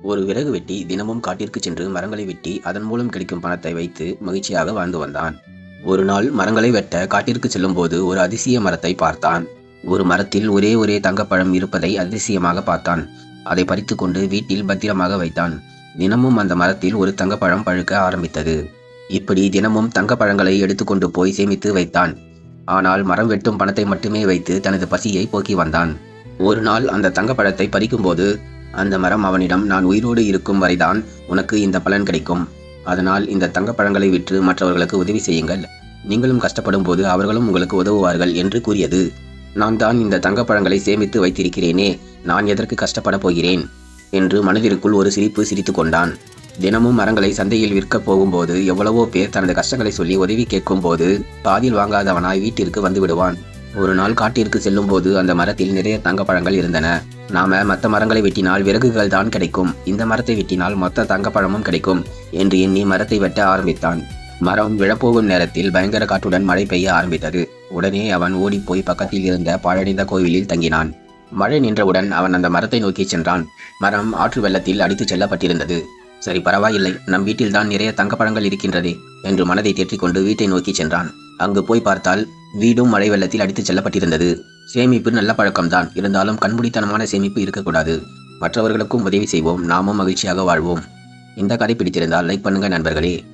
ஒரு விறகு வெட்டி தினமும் காட்டிற்கு சென்று மரங்களை வெட்டி அதன் மூலம் கிடைக்கும் பணத்தை வைத்து மகிழ்ச்சியாக வாழ்ந்து வந்தான். ஒரு நாள் மரங்களை வெட்ட காட்டிற்கு செல்லும்போது ஒரு அதிசய மரத்தை பார்த்தான். ஒரு மரத்தில் ஒரே ஒரே தங்கப்பழம் இருப்பதை அதிசயமாக பார்த்தான். அதை பறித்து கொண்டு வீட்டில் பத்திரமாக வைத்தான். தினமும் அந்த மரத்தில் ஒரு தங்கப்பழம் பழுக்க ஆரம்பித்தது. இப்படி தினமும் தங்கப்பழங்களை எடுத்துக்கொண்டு போய் சேமித்து வைத்தான். ஆனால் மரம் வெட்டும் பணத்தை மட்டுமே வைத்து தனது பசியை போக்கி வந்தான். ஒரு நாள் அந்த தங்கப்பழத்தை பறிக்கும்போது அந்த மரம் அவனிடம் நான் உயிரோடு இருக்கும் வரைதான் உனக்கு இந்த பலன் கிடைக்கும். அதனால் இந்த தங்கப்பழங்களை விற்று மற்றவர்களுக்கு உதவி செய்யுங்கள். நீங்களும் கஷ்டப்படும் போது அவர்களும் உங்களுக்கு உதவுவார்கள் என்று கூறியது. நான் தான் இந்த தங்கப்பழங்களை சேமித்து வைத்திருக்கிறேனே நான் எதற்கு கஷ்டப்பட போகிறேன்? என்று மனதிற்குள் ஒரு சிரிப்பு சிரித்து கொண்டான். தினமும் மரங்களை சந்தையில் விற்கப் போகும்போது எவ்வளவோ பேர் தனது கஷ்டங்களை சொல்லி உதவி கேட்கும்போது பாதியில் வாங்காதவனாய் வீட்டிற்கு வந்து விடுவான். ஒரு நாள் காட்டிற்கு செல்லும்போது அந்த மரத்தில் நிறைய தங்கப்பழங்கள் இருந்தன. நாம மற்ற மரங்களை வெட்டினால் விறகுகள் தான் கிடைக்கும். இந்த மரத்தை வெட்டினால் மொத்த தங்கப்பழமும் கிடைக்கும் என்று எண்ணி மரத்தை வெட்ட ஆரம்பித்தான். மரம் விழப்போகும் நேரத்தில் பயங்கர காற்றுடன் மழை பெய்ய ஆரம்பித்தது. உடனே அவன் ஓடிப்போய் பக்கத்தில் இருந்த பாழடைந்த கோவிலில் தங்கினான். மழை நின்றவுடன் அவன் அந்த மரத்தை நோக்கி சென்றான். மரம் ஆற்று வெள்ளத்தில் அடித்துச் செல்லப்பட்டிருந்தது. சரி பரவாயில்லை. நம் வீட்டில்தான் நிறைய தங்கப்பழங்கள் இருக்கின்றதே என்று மனதை தேற்றிக்கொண்டு வீட்டை நோக்கி சென்றான். அங்கு போய் பார்த்தால் வீடும் மழை வெள்ளத்தில் அடித்துச் செல்லப்பட்டிருந்தது. சேமிப்பு நல்ல பழக்கம்தான். இருந்தாலும் கண்மூடித்தனமான சேமிப்பு இருக்கக்கூடாது. மற்றவர்களுக்கும் உதவி செய்வோம். நாமும் மகிழ்ச்சியாக வாழ்வோம். இந்த கதை பிடித்திருந்தால் லைக் பண்ணுங்க நண்பர்களே.